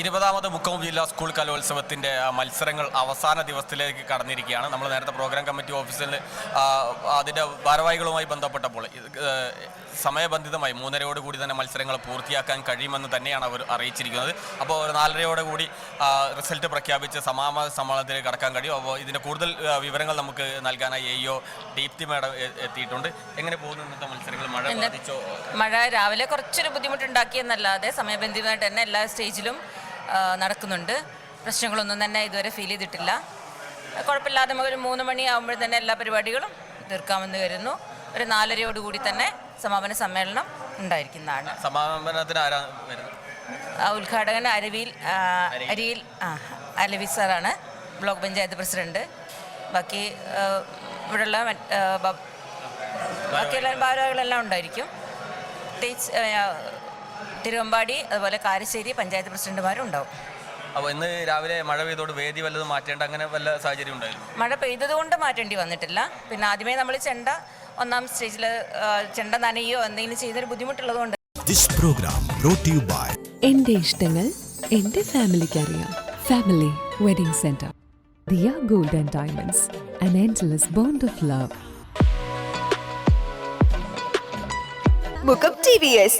ഇരുപതാമത് മുക്കവും ജില്ലാ സ്കൂൾ കലോത്സവത്തിന്റെ മത്സരങ്ങൾ അവസാന ദിവസത്തിലേക്ക് കടന്നിരിക്കുകയാണ്. നമ്മൾ നേരത്തെ പ്രോഗ്രാം കമ്മിറ്റി ഓഫീസിൽ അതിന്റെ ഭാരവാഹികളുമായി ബന്ധപ്പെട്ടപ്പോൾ സമയബന്ധിതമായി മൂന്നരയോട് കൂടി തന്നെ മത്സരങ്ങൾ പൂർത്തിയാക്കാൻ കഴിയുമെന്ന് തന്നെയാണ് അവർ അറിയിച്ചിരിക്കുന്നത്. അപ്പോൾ ഒരു നാലരയോടെ കൂടി റിസൾട്ട് പ്രഖ്യാപിച്ച് സമാമ സമ്മേളനത്തിലേക്ക് കടക്കാൻ കഴിയും. അപ്പോൾ ഇതിന്റെ കൂടുതൽ വിവരങ്ങൾ നമുക്ക് നൽകാനായി എയ്യോ ദീപ്തി മേഡം എത്തിയിട്ടുണ്ട്. എങ്ങനെ പോകുന്നു ഇന്നത്തെ മത്സരങ്ങൾ? മഴ മഴ രാവിലെ കുറച്ചൊരു ബുദ്ധിമുട്ടുണ്ടാക്കിയെന്നല്ലാതെ സമയബന്ധിതമായിട്ട് തന്നെ എല്ലാ സ്റ്റേജിലും നടക്കുന്നുണ്ട്. പ്രശ്നങ്ങളൊന്നും തന്നെ ഇതുവരെ ഫീൽ ചെയ്തിട്ടില്ല. കുഴപ്പമില്ലാതെ നമുക്ക് ഒരു മൂന്ന് മണി ആകുമ്പോൾ തന്നെ എല്ലാ പരിപാടികളും തീർക്കാമെന്ന് കരുതുന്നു. ഒരു നാലരയോടുകൂടി തന്നെ സമാപന സമ്മേളനം ഉണ്ടായിരിക്കുന്നതാണ്. സമാപനത്തിന് ആരാ ഉദ്ഘാടകൻ അരവിയിൽ അരിയിൽ ആ അലവി സാറാണ്. Block panchayat president. ബാക്കി ഇവിടെയുള്ള ബാക്കിയുള്ള ഭാരവാഹികളെല്ലാം ഉണ്ടായിരിക്കും. പ്രത്യേകിച്ച് തിരുവമ്പാടി അതുപോലെ കാരശ്ശേരി പഞ്ചായത്ത് പ്രസിഡന്റുമാരും ഉണ്ടാവും അപ്പോൾ ഇന്ന് രാവിലെ മഴ പെയ്തോട് വേദി വല്ലതും മാറ്റേണ്ട അങ്ങനെ വല്ല സാഹചര്യം ഉണ്ടായിരുന്നു? മഴ പെയ്തതുകൊണ്ട് മാറ്റേണ്ടി വന്നിട്ടില്ല. പിന്നെ ആദ്യമേ നമ്മൾ ചെണ്ട ഒന്നാം സ്റ്റേജിൽ ചെണ്ട നനയോ എന്തെങ്കിലും ചെയ്തൊരു ബുദ്ധിമുട്ടുള്ളതുകൊണ്ട്. This program brought to by എന്റെ ഇഷ്ടങ്ങൾ എന്റെ ഫാമിലിക്ക് അറിയാം. Family wedding centre Diya gold and diamonds an endless bond of love. T V S